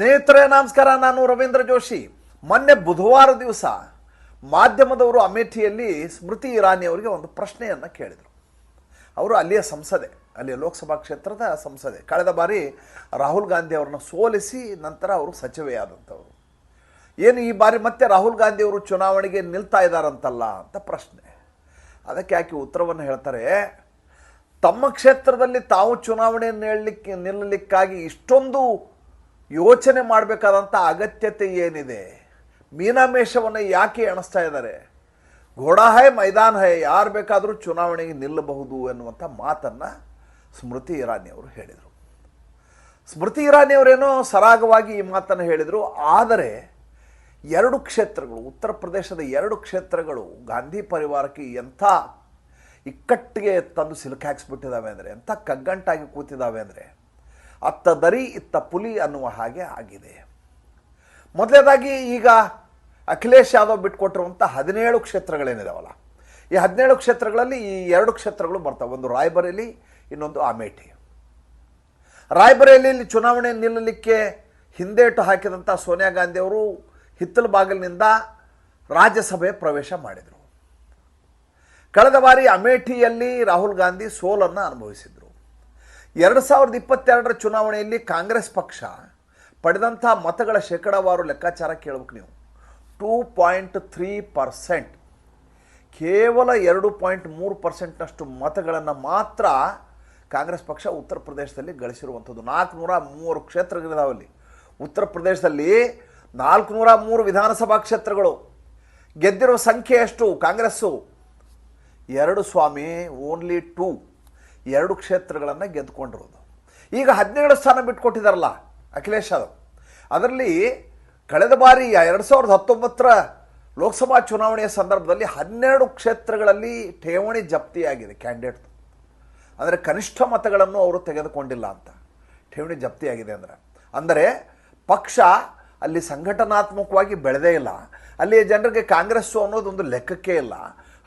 ಸ್ನೇಹಿತರೇ, ನಮಸ್ಕಾರ. ನಾನು ರವೀಂದ್ರ ಜೋಶಿ. ಮೊನ್ನೆ ಬುಧವಾರ ದಿವಸ ಮಾಧ್ಯಮದವರು ಅಮೇಠಿಯಲ್ಲಿ ಸ್ಮೃತಿ ಇರಾನಿ ಅವರಿಗೆ ಒಂದು ಪ್ರಶ್ನೆಯನ್ನು ಕೇಳಿದರು. ಅವರು ಅಲ್ಲಿಯ ಸಂಸದೆ, ಅಲ್ಲಿಯ ಲೋಕಸಭಾ ಕ್ಷೇತ್ರದ ಸಂಸದೆ. ಕಳೆದ ಬಾರಿ ರಾಹುಲ್ ಗಾಂಧಿ ಅವರನ್ನು ಸೋಲಿಸಿ ನಂತರ ಅವರು ಸಚಿವೆಯಾದಂಥವರು. ಏನು ಈ ಬಾರಿ ಮತ್ತೆ ರಾಹುಲ್ ಗಾಂಧಿ ಅವರು ಚುನಾವಣೆಗೆ ನಿಲ್ತಾ ಇದ್ದಾರಂತಲ್ಲ ಅಂತ ಪ್ರಶ್ನೆ. ಅದಕ್ಕೆ ಯಾಕೆ ಉತ್ತರವನ್ನು ಹೇಳ್ತಾರೆ, ತಮ್ಮ ಕ್ಷೇತ್ರದಲ್ಲಿ ತಾವು ಚುನಾವಣೆಯನ್ನು ಹೇಳಲಿಕ್ಕೆ ನಿಲ್ಲಲಿಕ್ಕಾಗಿ ಇಷ್ಟೊಂದು ಯೋಚನೆ ಮಾಡಬೇಕಾದಂಥ ಅಗತ್ಯತೆ ಏನಿದೆ? ಮೀನಾಮೇಷವನ್ನು ಯಾಕೆ ಎಣಿಸ್ತಾ ಇದ್ದಾರೆ? ಘೋಡಾ ಹೈ, ಮೈದಾನ ಹೈ, ಯಾರು ಬೇಕಾದರೂ ಚುನಾವಣೆಗೆ ನಿಲ್ಲಬಹುದು ಎನ್ನುವಂಥ ಮಾತನ್ನು ಸ್ಮೃತಿ ಇರಾನಿ ಅವರು ಹೇಳಿದರು. ಸ್ಮೃತಿ ಇರಾನಿ ಅವರೇನೋ ಸರಾಗವಾಗಿ ಈ ಮಾತನ್ನು ಹೇಳಿದರು. ಆದರೆ ಎರಡು ಕ್ಷೇತ್ರಗಳು, ಉತ್ತರ ಪ್ರದೇಶದ ಎರಡು ಕ್ಷೇತ್ರಗಳು ಗಾಂಧಿ ಪರಿವಾರಕ್ಕೆ ಎಂಥ ಇಕ್ಕಟ್ಟಿಗೆ ತಂದು ಸಿಲುಕಾಕ್ಸ್ಬಿಟ್ಟಿದ್ದಾವೆ ಅಂದರೆ, ಎಂಥ ಕಗ್ಗಂಟಾಗಿ ಕೂತಿದ್ದಾವೆ ಅಂದರೆ ಅತ್ತ ದರಿ, ಇತ್ತ ಪುಲಿ ಅನ್ನುವ ಹಾಗೆ ಆಗಿದೆ. ಮೊದಲನೇದಾಗಿ ಈಗ ಅಖಿಲೇಶ್ ಯಾದವ್ ಬಿಟ್ಕೊಟ್ಟಿರುವಂಥ ಹದಿನೇಳು ಕ್ಷೇತ್ರಗಳೇನಿದಾವಲ್ಲ, ಈ ಹದಿನೇಳು ಕ್ಷೇತ್ರಗಳಲ್ಲಿ ಈ ಎರಡು ಕ್ಷೇತ್ರಗಳು ಬರ್ತವೆ. ಒಂದು ರಾಯ್ಬರೇಲಿ, ಇನ್ನೊಂದು ಅಮೇಠಿ ರಾಯ್ಬರೇಲಿಯಲ್ಲಿ ಚುನಾವಣೆ ನಿಲ್ಲಲಿಕ್ಕೆ ಹಿಂದೇಟು ಹಾಕಿದಂಥ ಸೋನಿಯಾ ಗಾಂಧಿಯವರು ಹಿತ್ತಲ ಬಾಗಿಲಿನಿಂದ ರಾಜ್ಯಸಭೆ ಪ್ರವೇಶ ಮಾಡಿದರು. ಕಳೆದ ಬಾರಿ ಅಮೇಠಿಯಲ್ಲಿ ರಾಹುಲ್ ಗಾಂಧಿ ಸೋಲನ್ನು ಅನುಭವಿಸಿದರು. ಎರಡು ಸಾವಿರದ ಇಪ್ಪತ್ತೆರಡರ ಚುನಾವಣೆಯಲ್ಲಿ ಕಾಂಗ್ರೆಸ್ ಪಕ್ಷ ಪಡೆದಂಥ ಮತಗಳ ಶೇಕಡಾವಾರು ಲೆಕ್ಕಾಚಾರ ಕೇಳಬೇಕು ನೀವು. ಟೂ ಪಾಯಿಂಟ್ ತ್ರೀ ಪರ್ಸೆಂಟ್ ಕೇವಲ ಎರಡು ಪಾಯಿಂಟ್ ಮೂರು ಪರ್ಸೆಂಟ್ನಷ್ಟು ಮತಗಳನ್ನು ಮಾತ್ರ ಕಾಂಗ್ರೆಸ್ ಪಕ್ಷ ಉತ್ತರ ಪ್ರದೇಶದಲ್ಲಿ ಗಳಿಸಿರುವಂಥದ್ದು. ನಾಲ್ಕುನೂರ ಮೂರು ಕ್ಷೇತ್ರಗಳಿದಾವಲ್ಲಿ ಉತ್ತರ ಪ್ರದೇಶದಲ್ಲಿ ನಾಲ್ಕುನೂರ ಮೂರು ವಿಧಾನಸಭಾ ಕ್ಷೇತ್ರಗಳು. ಗೆದ್ದಿರುವ ಸಂಖ್ಯೆ ಎಷ್ಟು? ಕಾಂಗ್ರೆಸ್ಸು. ಎರಡು ಸ್ವಾಮಿ, ಓನ್ಲಿ ಟೂ ಎರಡು ಕ್ಷೇತ್ರಗಳನ್ನು ಗೆದ್ದುಕೊಂಡಿರೋದು ಈಗ ಹದಿನೇಳು ಸ್ಥಾನ ಬಿಟ್ಕೊಟ್ಟಿದ್ದಾರಲ್ಲ ಅಖಿಲೇಶ್ ಯಾದವ್. ಅದರಲ್ಲಿ ಕಳೆದ ಬಾರಿ ಎರಡು ಸಾವಿರದ ಹತ್ತೊಂಬತ್ತರ ಲೋಕಸಭಾ ಚುನಾವಣೆಯ ಸಂದರ್ಭದಲ್ಲಿ ಹನ್ನೆರಡು ಕ್ಷೇತ್ರಗಳಲ್ಲಿ ಠೇವಣಿ ಜಪ್ತಿಯಾಗಿದೆ ಕ್ಯಾಂಡಿಡೇಟ್ ಅಂದರೆ ಕನಿಷ್ಠ ಮತಗಳನ್ನು ಅವರು ತೆಗೆದುಕೊಂಡಿಲ್ಲ ಅಂತ. ಠೇವಣಿ ಜಪ್ತಿಯಾಗಿದೆ ಅಂದರೆ. ಅಂದರೆ ಪಕ್ಷ ಅಲ್ಲಿ ಸಂಘಟನಾತ್ಮಕವಾಗಿ ಬೆಳೆದೇ ಇಲ್ಲ. ಅಲ್ಲಿಯ ಜನರಿಗೆ ಕಾಂಗ್ರೆಸ್ಸು ಅನ್ನೋದೊಂದು ಲೆಕ್ಕಕ್ಕೆ ಇಲ್ಲ.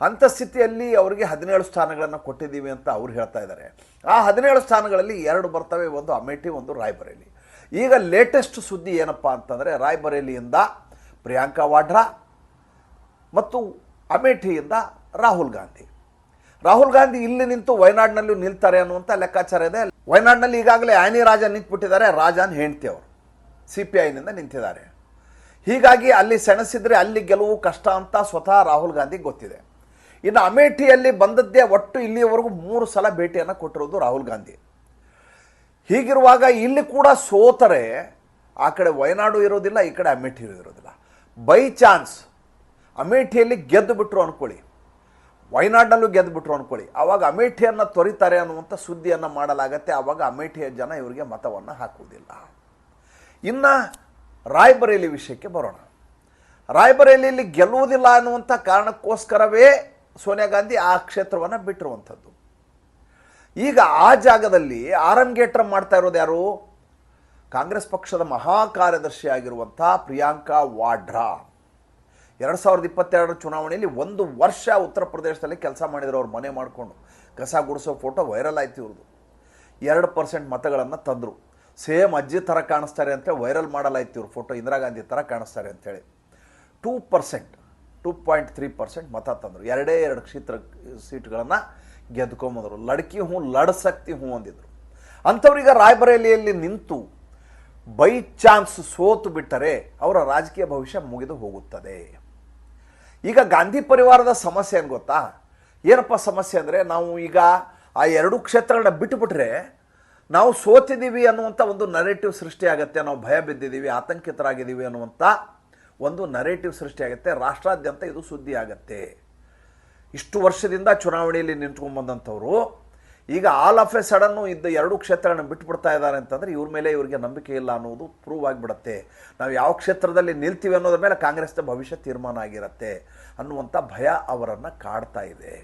ಅಂಥ ಸ್ಥಿತಿಯಲ್ಲಿ ಅವರಿಗೆ ಹದಿನೇಳು ಸ್ಥಾನಗಳನ್ನು ಕೊಟ್ಟಿದ್ದೀವಿ ಅಂತ ಅವ್ರು ಹೇಳ್ತಾ ಇದ್ದಾರೆ. ಆ ಹದಿನೇಳು ಸ್ಥಾನಗಳಲ್ಲಿ ಎರಡು ಬರ್ತವೆ, ಒಂದು ಅಮೇಠಿ, ಒಂದು ರಾಯ್ಬರೇಲಿ. ಈಗ ಲೇಟೆಸ್ಟ್ ಸುದ್ದಿ ಏನಪ್ಪ ಅಂತಂದರೆ, ರಾಯ್ಬರೇಲಿಯಿಂದ ಪ್ರಿಯಾಂಕಾ ವಾಡ್ರಾ ಮತ್ತು ಅಮೇಠಿಯಿಂದ ರಾಹುಲ್ ಗಾಂಧಿ. ರಾಹುಲ್ ಗಾಂಧಿ ಇಲ್ಲಿ ನಿಂತು ವಯನಾಡ್ನಲ್ಲೂ ನಿಲ್ತಾರೆ ಅನ್ನುವಂಥ ಲೆಕ್ಕಾಚಾರ ಇದೆ. ವಯನಾಡ್ನಲ್ಲಿ ಈಗಾಗಲೇ ಆನಿ ರಾಜ ನಿಂತ್ಬಿಟ್ಟಿದ್ದಾರೆ, ರಾಜನ್ ಹೆಂಡ್ತಿ ಅವರು. ಸಿ ಪಿ ಐನಿಂದ ನಿಂತಿದ್ದಾರೆ. ಹೀಗಾಗಿ ಅಲ್ಲಿ ಸೆಣಸಿದ್ರೆ ಅಲ್ಲಿ ಗೆಲುವು ಕಷ್ಟ ಅಂತ ಸ್ವತಃ ರಾಹುಲ್ ಗಾಂಧಿ ಗೊತ್ತಿದೆ. ಇನ್ನು ಅಮೇಠಿಯಲ್ಲಿ ಬಂದದ್ದೇ ಒಟ್ಟು ಇಲ್ಲಿಯವರೆಗೂ ಮೂರು ಸಲ ಭೇಟಿಯನ್ನು ಕೊಟ್ಟಿರೋದು ರಾಹುಲ್ ಗಾಂಧಿ. ಹೀಗಿರುವಾಗ ಇಲ್ಲಿ ಕೂಡ ಸೋತರೆ ಆ ಕಡೆ ವಯನಾಡು ಇರೋದಿಲ್ಲ, ಈ ಕಡೆ ಅಮೇಠಿ ಇರೋದಿಲ್ಲ. ಬೈ ಚಾನ್ಸ್ ಅಮೇಠಿಯಲ್ಲಿ ಗೆದ್ದು ಬಿಟ್ಟರು ಅಂದ್ಕೊಳ್ಳಿ ವಯನಾಡ್ನಲ್ಲೂ ಗೆದ್ದು ಬಿಟ್ರು ಅಂದ್ಕೊಳ್ಳಿ ಆವಾಗ ಅಮೇಠಿಯನ್ನು ತೊರಿತಾರೆ ಅನ್ನುವಂಥ ಸುದ್ದಿಯನ್ನು ಮಾಡಲಾಗತ್ತೆ. ಆವಾಗ ಅಮೇಠಿಯ ಜನ ಇವರಿಗೆ ಮತವನ್ನು ಹಾಕುವುದಿಲ್ಲ. ಇನ್ನು ರಾಯ್ಬರೇಲಿ ವಿಷಯಕ್ಕೆ ಬರೋಣ. ರಾಯ್ಬರೇಲಿಯಲ್ಲಿ ಗೆಲ್ಲುವುದಿಲ್ಲ ಅನ್ನುವಂಥ ಕಾರಣಕ್ಕೋಸ್ಕರವೇ ಸೋನಿಯಾ ಗಾಂಧಿ ಆ ಕ್ಷೇತ್ರವನ್ನು ಬಿಟ್ಟಿರುವಂಥದ್ದು. ಈಗ ಆ ಜಾಗದಲ್ಲಿ ಆರಂಗೇಟ್ರ ಮಾಡ್ತಾ ಇರೋದು ಯಾರು? ಕಾಂಗ್ರೆಸ್ ಪಕ್ಷದ ಮಹಾ ಕಾರ್ಯದರ್ಶಿ ಆಗಿರುವಂಥ ಪ್ರಿಯಾಂಕಾ ವಾಡ್ರಾ. ಎರಡು ಸಾವಿರದ ಇಪ್ಪತ್ತೆರಡರ ಚುನಾವಣೆಯಲ್ಲಿ ಒಂದು ವರ್ಷ ಉತ್ತರ ಪ್ರದೇಶದಲ್ಲಿ ಕೆಲಸ ಮಾಡಿದರು ಅವ್ರು ಮನೆ ಮಾಡಿಕೊಂಡು. ಕಸ ಗುಡಿಸೋ ಫೋಟೋ ವೈರಲ್ ಆಯ್ತು ಇವ್ರದ್ದು ಎರಡು ಪರ್ಸೆಂಟ್ ಮತಗಳನ್ನು ತಂದರು. ಸೇಮ್ ಅಜ್ಜಿ ಥರ ಕಾಣಿಸ್ತಾರೆ ಅಂತ ವೈರಲ್ ಮಾಡಲಾಯ್ತು ಇವ್ರ ಫೋಟೋ ಇಂದಿರಾ ಗಾಂಧಿ ಥರ ಕಾಣಿಸ್ತಾರೆ ಅಂತೇಳಿ two percent two point three percent ಮತ ತಂದರು. ಎರಡೇ ಎರಡು ಕ್ಷೇತ್ರ ಸೀಟ್ಗಳನ್ನು ಗೆದ್ಕೊಂಬಂದರು. ಲಡ್ಕಿ ಹ್ಞೂ ಲಡ್ಸಕ್ತಿ ಹ್ಞೂ ಅಂದಿದ್ರು. ಅಂಥವ್ರೀಗ ರಾಯ್ಬರೇಲಿಯಲ್ಲಿ ನಿಂತು ಬೈ ಚಾನ್ಸ್ ಸೋತು ಬಿಟ್ಟರೆ ಅವರ ರಾಜಕೀಯ ಭವಿಷ್ಯ ಮುಗಿದು ಹೋಗುತ್ತದೆ. ಈಗ ಗಾಂಧಿ ಪರಿವಾರದ ಸಮಸ್ಯೆ ಏನು ಗೊತ್ತಾ? ಏನಪ್ಪ ಸಮಸ್ಯೆ ಅಂದರೆ ನಾವು ಈಗ ಆ ಎರಡು ಕ್ಷೇತ್ರಗಳನ್ನ ಬಿಟ್ಟುಬಿಟ್ರೆ ನಾವು ಸೋತಿದ್ದೀವಿ ಅನ್ನುವಂಥ ಒಂದು ನರೇಟಿವ್ ಸೃಷ್ಟಿಯಾಗತ್ತೆ ನಾವು ಭಯ ಬಿದ್ದಿದ್ದೀವಿ, ಆತಂಕಿತರಾಗಿದ್ದೀವಿ ಅನ್ನುವಂಥ ಒಂದು ನರೇಟಿವ್ ಸೃಷ್ಟಿಯಾಗುತ್ತೆ ರಾಷ್ಟ್ರಾದ್ಯಂತ ಇದು ಸುದ್ದಿ ಆಗುತ್ತೆ. ಇಷ್ಟು ವರ್ಷದಿಂದ ಚುನಾವಣೆಯಲ್ಲಿ ನಿಂತ್ಕೊಂಡ್ಬಂದಂಥವ್ರು ಈಗ ಆಲ್ ಆಫ್ ಎ ಸಡನ್ನು ಇದ್ದ ಎರಡು ಕ್ಷೇತ್ರಗಳನ್ನ ಬಿಟ್ಬಿಡ್ತಾ ಇದ್ದಾರೆ ಅಂತಂದರೆ ಇವ್ರ ಮೇಲೆ ಇವರಿಗೆ ನಂಬಿಕೆ ಇಲ್ಲ ಅನ್ನೋದು ಪ್ರೂವ್ ಆಗಿಬಿಡುತ್ತೆ. ನಾವು ಯಾವ ಕ್ಷೇತ್ರದಲ್ಲಿ ನಿಲ್ತೀವಿ ಅನ್ನೋದ್ರ ಮೇಲೆ ಕಾಂಗ್ರೆಸ್ನ ಭವಿಷ್ಯ ತೀರ್ಮಾನ ಆಗಿರುತ್ತೆ ಅನ್ನುವಂಥ ಭಯ ಅವರನ್ನು ಕಾಡ್ತಾ ಇದೆ.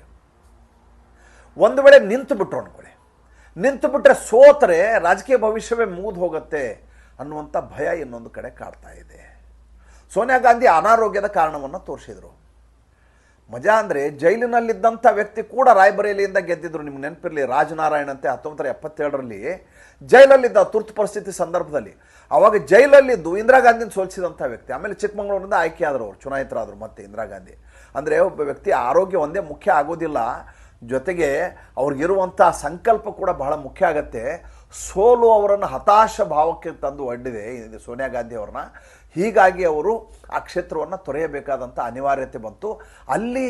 ಒಂದು ವೇಳೆ ನಿಂತು ಬಿಟ್ರು ಅಂದ್ಕೊಳ್ಳಿ ನಿಂತು ಬಿಟ್ಟರೆ ಸೋತರೆ ರಾಜಕೀಯ ಭವಿಷ್ಯವೇ ಮುಗಿದು ಹೋಗುತ್ತೆ ಅನ್ನುವಂಥ ಭಯ ಇನ್ನೊಂದು ಕಡೆ ಕಾಡ್ತಾ ಇದೆ. ಸೋನಿಯಾ ಗಾಂಧಿ ಅನಾರೋಗ್ಯದ ಕಾರಣವನ್ನು ತೋರಿಸಿದರು. ಮಜಾ ಅಂದರೆ ಜೈಲಿನಲ್ಲಿದ್ದಂಥ ವ್ಯಕ್ತಿ ಕೂಡ ರಾಯಬರೇಲಿಯಿಂದ ಗೆದ್ದಿದ್ರು. ನಿಮ್ಗೆ ನೆನಪಿರಲಿ, ರಾಜನಾರಾಯಣ್ ಅಂತೆ ಹತ್ತೊಂಬತ್ತರ ಎಪ್ಪತ್ತೇಳರಲ್ಲಿ ಜೈಲಲ್ಲಿದ್ದ ತುರ್ತು ಪರಿಸ್ಥಿತಿ ಸಂದರ್ಭದಲ್ಲಿ. ಅವಾಗ ಜೈಲಲ್ಲಿದ್ದು ಇಂದಿರಾ ಗಾಂಧಿನ ಸೋಲಿಸಿದಂಥ ವ್ಯಕ್ತಿ. ಆಮೇಲೆ ಚಿಕ್ಕಮಗಳೂರಿನಿಂದ ಆಯ್ಕೆ ಆದರು ಅವರು, ಚುನಾಯಿತರಾದರು ಮತ್ತೆ ಇಂದಿರಾ ಗಾಂಧಿ. ಅಂದರೆ ಒಬ್ಬ ವ್ಯಕ್ತಿ ಆರೋಗ್ಯ ಒಂದೇ ಮುಖ್ಯ ಆಗೋದಿಲ್ಲ. ಜೊತೆಗೆ ಅವ್ರಿಗಿರುವಂಥ ಸಂಕಲ್ಪ ಕೂಡ ಬಹಳ ಮುಖ್ಯ ಆಗತ್ತೆ. ಸೋಲು ಅವರನ್ನು ಹತಾಶ ಭಾವಕ್ಕೆ ತಂದು ಒಡ್ಡಿದೆ ಸೋನಿಯಾ ಗಾಂಧಿ ಅವ್ರನ್ನ. ಹೀಗಾಗಿ ಅವರು ಆ ಕ್ಷೇತ್ರವನ್ನು ತೊರೆಯಬೇಕಾದಂಥ ಅನಿವಾರ್ಯತೆ ಬಂತು. ಅಲ್ಲಿ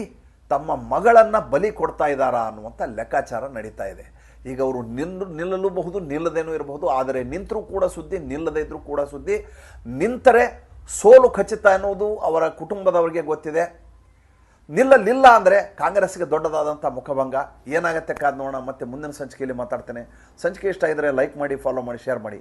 ತಮ್ಮ ಮಗಳನ್ನು ಬಲಿ ಕೊಡ್ತಾ ಇದ್ದಾರಾ ಅನ್ನುವಂಥ ಲೆಕ್ಕಾಚಾರ ನಡೀತಾ ಇದೆ. ಈಗ ಅವರು ನಿಲ್ಲು ನಿಲ್ಲಲೂಬಹುದು, ನಿಲ್ಲದೇನೂ ಇರಬಹುದು, ಆದರೆ ನಿಂತರೂ ಕೂಡ ಸುದ್ದಿ, ನಿಲ್ಲದೇ ಇದ್ದರೂ ಕೂಡ ಸುದ್ದಿ. ನಿಂತರೆ ಸೋಲು ಖಚಿತ ಅನ್ನೋದು ಅವರ ಕುಟುಂಬದವರಿಗೆ ಗೊತ್ತಿದೆ. ನಿಲ್ಲಲಿಲ್ಲ ಅಂದರೆ ಕಾಂಗ್ರೆಸ್ಗೆ ದೊಡ್ಡದಾದಂಥ ಮುಖಭಂಗ. ಏನಾಗುತ್ತೆ ಕಾದ್ ನೋಡೋಣ, ಮತ್ತೆ ಮುಂದಿನ ಸಂಚಿಕೆಯಲ್ಲಿ ಮಾತಾಡ್ತೇನೆ. ಸಂಚಿಕೆ ಇಷ್ಟ ಇದ್ದರೆ ಲೈಕ್ ಮಾಡಿ ಫಾಲೋ ಮಾಡಿ ಶೇರ್ ಮಾಡಿ.